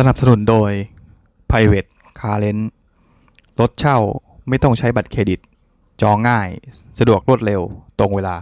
สนับสนุนโดย Private Car Rent รถเช่าไม่ต้องใช้บัตรเครดิต จองง่าย สะดวกรวดเร็ว ตรงเวลา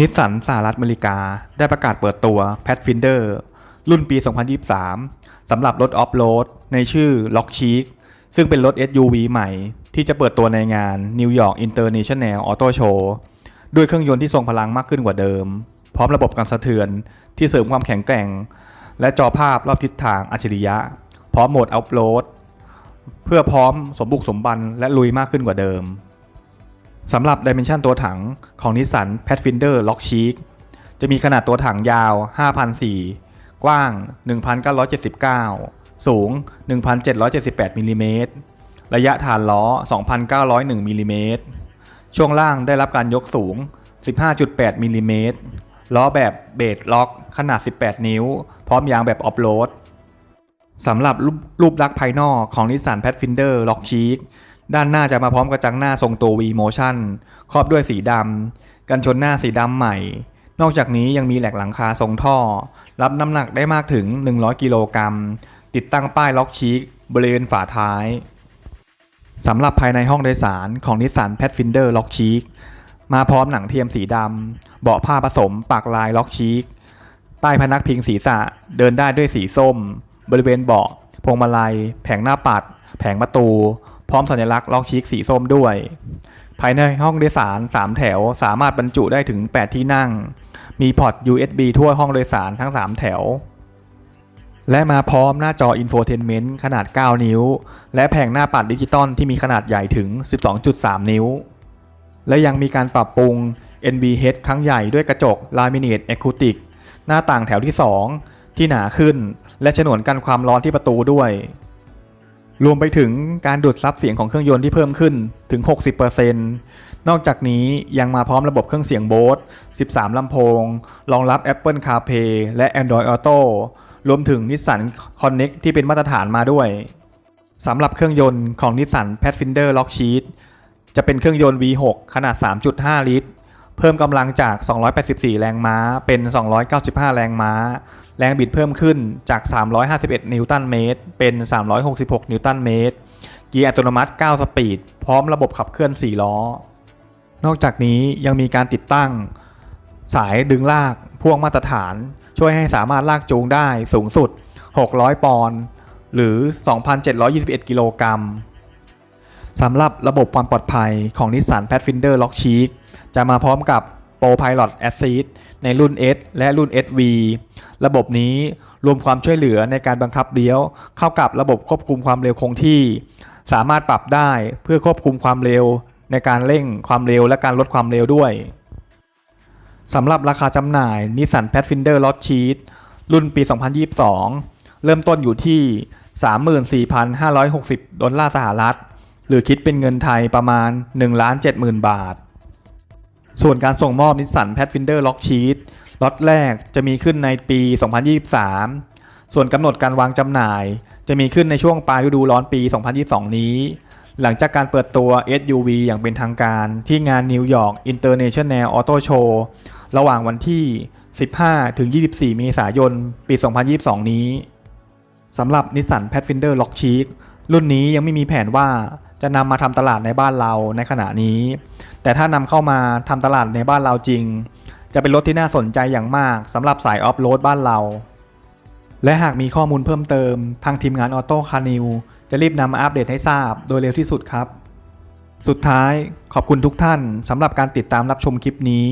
นิสสันสหรัฐอเมริกา ได้ประกาศเปิดตัว Pathfinder รุ่นปี 2023 สำหรับรถออฟโรดในชื่อ Lock Chic ซึ่งเป็นรถ SUV ใหม่ ที่จะเปิดตัวในงาน New York International Auto Show ด้วยเครื่องยนต์ที่ทรงพลังมากขึ้นกว่าเดิม พร้อมระบบการสะเทือนที่เสริมความแข็งแกร่ง และจอภาพรอบทิศทางอัจฉริยะ พร้อมโหมด Off-road เพื่อพร้อมสมบุกสมบันและลุยมากขึ้นกว่าเดิม สำหรับดิเมนชันตัวถังของนิสสัน Pathfinder Lock Chic จะมีขนาดตัวถังยาว 5,004 กว้าง 1,979 สูง 1,778มิลลิเมตรระยะฐานล้อ 2,901มิลลิเมตรช่วงล่างได้รับการยกสูง 15.8มิลลิเมตรล้อแบบเบสล็อก ขนาด 18 นิ้ว พร้อมยางแบบออฟโรดสำหรับรูปลักษณ์ภายนอกของนิสสัน Pathfinder Lock Chic ด้านหน้าจะมาพร้อมกระจังหน้าทรงตัว V Motion ครอบด้วยสีดำ กันชนหน้าสีดำใหม่ นอกจากนี้ยังมีแหลกหลังคาทรงท่อ รับน้ำหนักได้มากถึง 100 กิโลกรัม ติดตั้งป้ายล็อกชีคบริเวณฝาท้าย สำหรับภายในห้องโดยสารของนิสสัน Pathfinder Lock Chic มาพร้อมหนังเทียมสีดำ เบาะผ้าผสมปากลายล็อกชีคใต้พนักพิงศีรษะเดินได้ด้วยสีส้ม บริเวณเบาะพวงมาลัย แผงหน้าปัด แผงประตู พร้อมสัญลักษณ์ล็อกชิคสีส้มด้วย ภายในห้องโดยสาร 3 แถวสามารถบรรจุได้ถึง 8 ที่นั่ง มีพอร์ต USB ทั่วห้องโดยสารทั้ง 3 แถว และมาพร้อมหน้าจออินโฟเทนเมนต์ขนาด 9 นิ้ว และแผงหน้าปัดดิจิตอลที่มีขนาดใหญ่ถึง 12.3 นิ้ว และยังมีการปรับปรุง NVH ครั้งใหญ่ด้วยกระจก Laminate Acoustic หน้าต่างแถวที่ 2 ที่หนาขึ้น และฉนวนกันความร้อนที่ประตูด้วย รวมไปถึงการดูดซับเสียงของเครื่องยนต์ที่เพิ่มขึ้นถึง 60%นอกจากนี้ยังมาพร้อมระบบเครื่องเสียงโบส13 ลำโพง รองรับ Apple CarPlay และ Android Auto รวมถึง Nissan Connect ที่เป็นมาตรฐานมาด้วยสำหรับเครื่องยนต์ของ Nissan Pathfinder Lock Sheet จะเป็นเครื่องยนต์ V6 ขนาด 3.5 ลิตร เพิ่มกำลังจาก 284 แรงม้าเป็น 295 แรงม้า แรงบิดเพิ่มขึ้นจาก 351 นิวตันเมตร เป็น 366 นิวตันเมตร เกียร์อัตโนมัติ 9 สปีด พร้อมระบบขับเคลื่อน 4 ล้อ นอกจากนี้ยังมีการติดตั้ง สายดึงลากพ่วงมาตรฐาน ช่วยให้สามารถลากจูงได้สูงสุด 600 ปอนด์หรือ 2,721 กิโลกรัมสำหรับระบบความปลอดภัยของ Nissan Pathfinder Lock Chic จะมาพร้อมกับ Pro Pilot Assist ในรุ่น S และรุ่น SV ระบบนี้รวมความช่วยเหลือในการบังคับเลี้ยว เข้ากับระบบควบคุมความเร็วคงที่ สามารถปรับได้เพื่อควบคุมความเร็ว ในการเร่งความเร็วและการลดความเร็วด้วยสำหรับราคาจำหน่าย Nissan Pathfinder Lock Sheet รุ่นปี 2022 เริ่มต้นอยู่ที่ 34,560 ดอลลาร์สหรัฐ หรือคิดเป็นเงินไทยประมาณ 1,70,000 บาท ส่วนการส่งมอบนิสสัน Pathfinder Lock Sheet ล็อตแรกจะมีขึ้นในปี 2023 ส่วนกำหนดการวางจำหน่าย จะมีขึ้นในช่วงปลายฤดูร้อนปี 2022 นี้ หลังจากการเปิดตัว SUV อย่างเป็นทางการที่งาน New York International Auto Show ระหว่างวันที่ 15 ถึง 24 เมษายน ปี 2022 นี้สำหรับ Nissan Pathfinder Lock Chic รุ่นนี้ยังไม่มีแผนว่า จะนำมาทำตลาดในบ้านเราในขณะนี้ แต่ถ้านำเข้ามาทำตลาดในบ้านเราจริง จะเป็นรถที่น่าสนใจอย่างมากสำหรับสายออฟโรดบ้านเรา และหากมีข้อมูลเพิ่มเติม ทางทีมงานออโต้คานิวจะรีบนำมาอัปเดตให้ทราบโดยเร็วที่สุดครับ สุดท้ายขอบคุณทุกท่านสำหรับการติดตามรับชมคลิปนี้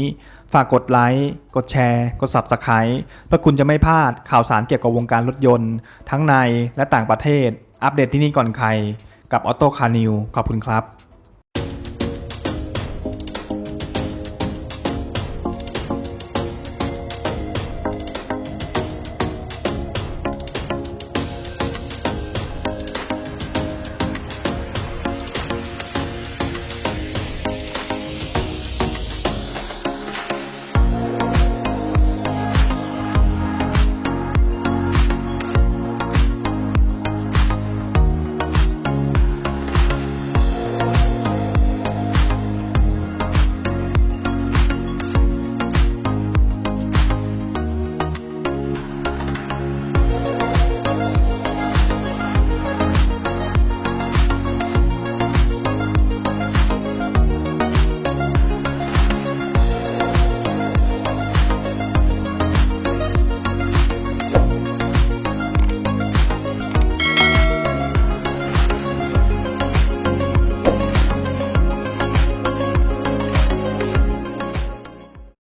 ฝากกดไลค์กดแชร์ กด Subscribe เพื่อคุณจะไม่พลาดข่าวสารเกี่ยวกับวงการรถยนต์ ทั้งในและต่างประเทศ อัปเดตที่นี่ก่อนใคร กับออโต้คานิวขอบคุณครับ